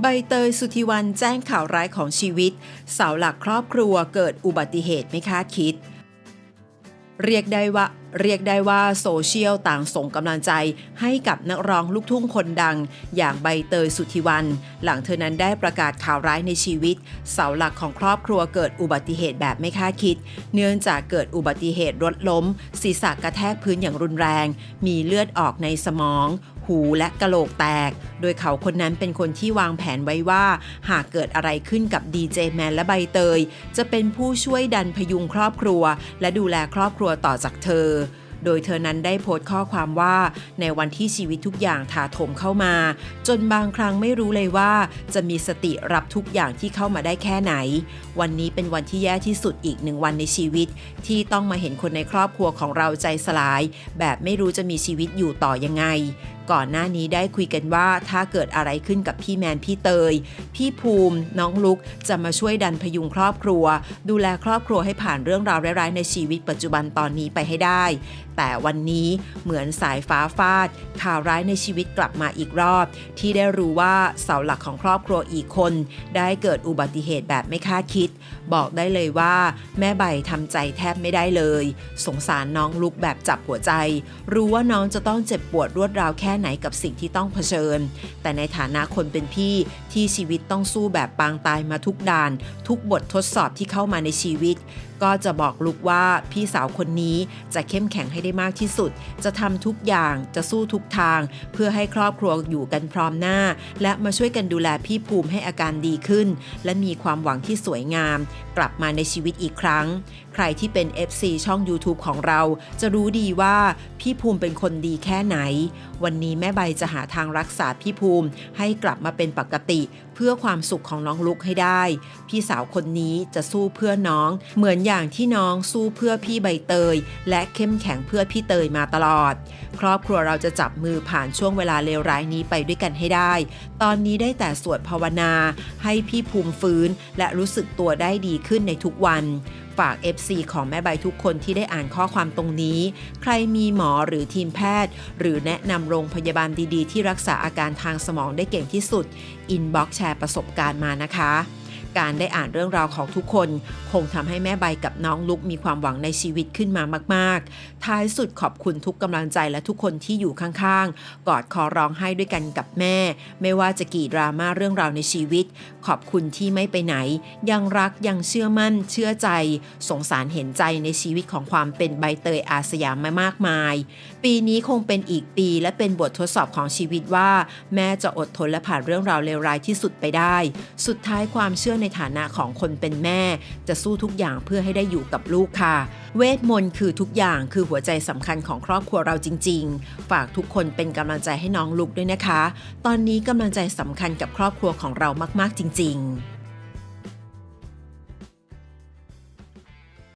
ใบเตยสุธิวันแจ้งข่าวร้ายของชีวิต เสาหลักครอบครัวเกิดอุบัติเหตุไม่คาดคิด เรียกได้ว่าเรียกได้ว่าโซเชียลต่างส่งกำลังใจให้กับนักร้องลูกทุ่งคนดัง อย่างใบเตยสุธิวันหลังเธอนั้นได้ประกาศข่าวร้ายในชีวิต เสาหลักของครอบครัวเกิดอุบัติเหตุแบบไม่คาดคิด เนื่องจากเกิดอุบัติเหตุรถล้ม ศีรษะกระแทกพื้นอย่างรุนแรง มีเลือดออกในสมอง หูและกะโหลกแตก โดยเขาคนนั้นเป็นคนที่วางแผนไว้ว่า หากเกิดอะไรขึ้นกับดีเจแมนและใบเตย จะเป็นผู้ช่วยดันพยุงครอบครัว และดูแลครอบครัวต่อจากเธอโดยเธอนั้นได้โพสต์ข้อความว่าในวันที่ชีวิตทุกอย่างถาโถมเข้ามา จนบางครั้งไม่รู้เลยว่า จะมีสติรับทุกอย่างที่เข้ามาได้แค่ไหน วันนี้เป็นวันที่แย่ที่สุดอีกหนึ่งวันในชีวิต ที่ต้องมาเห็นคนในครอบครัวของเราใจสลาย แบบไม่รู้จะมีชีวิตอยู่ต่อยังไง ก่อนหน้านี้ได้คุยกันว่าถ้าเกิดอะไรขึ้นกับพี่แมนพี่เตย พี่ภูมิ น้องลุกจะมาช่วยดันพยุงครอบครัว ดูแลครอบครัวให้ผ่านเรื่องราวร้ายๆในชีวิตปัจจุบันตอนนี้ไปให้ได้ แต่วันนี้เหมือนสายฟ้าฟาด ข่าวร้ายในชีวิตกลับมาอีกรอบ ที่ได้รู้ว่าเสาหลักของครอบครัวอีกคน ได้เกิดอุบัติเหตุแบบไม่คาดคิด บอกได้เลยว่า แม่ใบทำใจแทบไม่ได้เลย สงสารน้องลุกแบบจับหัวใจ รู้ว่าน้องจะต้องเจ็บปวดรวดราวแค่ค่ไหนกับสิ่งที่ต้องเผชิญ แต่ในฐานะคนเป็นพี่ที่ชีวิตต้องสู้แบบปางตายมาทุกด่าน ทุกบททดสอบที่เข้ามาในชีวิต ก็จะบอกลุกว่าพี่สาวคนนี้จะเข้มแข็งให้ได้มากที่สุด จะทำทุกอย่างจะสู้ทุกทาง เพื่อให้ครอบครัวอยู่กันพร้อมหน้า และมาช่วยกันดูแลพี่ภูมิให้อาการดีขึ้น และมีความหวังที่สวยงาม กลับมาในชีวิตอีกครั้ง ใครที่เป็น FC ช่อง YouTube ของเรา จะรู้ดีว่าพี่ภูมิเป็นคนดีแค่ไหน วันนี้แม่ใบจะหาทางรักษาพี่ภูมิ ให้กลับมาเป็นปกติ เพื่อความสุขของน้องลุกให้ได้ พี่สาวคนนี้จะสู้เพื่อน้อง เหมือนอย่างที่น้องสู้เพื่อพี่ใบเตย และเข้มแข็งเพื่อพี่เตยมาตลอด ครอบครัวเราจะจับมือผ่านช่วงเวลาเลวร้ายนี้ไปด้วยกันให้ได้ ตอนนี้ได้แต่สวดภาวนา ให้พี่ภูมิฟื้น และรู้สึกตัวได้ดีขึ้นในทุกวัน ฝาก FC ของแม่ใบทุกคนที่ได้อ่านข้อความตรงนี้ ใครมีหมอหรือทีมแพทย์ หรือแนะนำโรงพยาบาลดีๆ ที่รักษาอาการทางสมองได้เก่งที่สุด อินบ็อกแชร์ประสบการณ์มานะคะ การได้อ่านเรื่องราวของทุกคน คงทำให้แม่ใบกับน้องลุกมีความหวังในชีวิตขึ้นมามาก ๆ ท้ายสุดขอบคุณทุกกำลังใจและทุกคนที่อยู่ข้างๆ กอดคอร้องไห้ด้วยกันกับแม่ ไม่ว่าจะกี่ดราม่าเรื่องราวในชีวิต ขอบคุณที่ไม่ไปไหน ยังรักยังเชื่อมั่น เชื่อใจ สงสารเห็นใจในชีวิตของความเป็นใบเตยอาสยามมามากมาย ปีนี้คงเป็นอีกปีและเป็นบททดสอบของชีวิตว่า แม่จะอดทนและผ่านเรื่องราวเลวร้ายที่สุดไปได้ สุดท้ายความเชื่อในฐานะของคนเป็นแม่ จะสู้ทุกอย่างเพื่อให้ได้อยู่กับลูกค่ะ เวทมนต์คือทุกอย่างคือหัวใจสำคัญของครอบครัวเราจริง ๆ ฝากทุกคนเป็นกำลังใจให้น้องลุกด้วยนะคะ ตอนนี้กำลังใจสำคัญกับครอบครัวของเรามาก ๆ จริง ๆ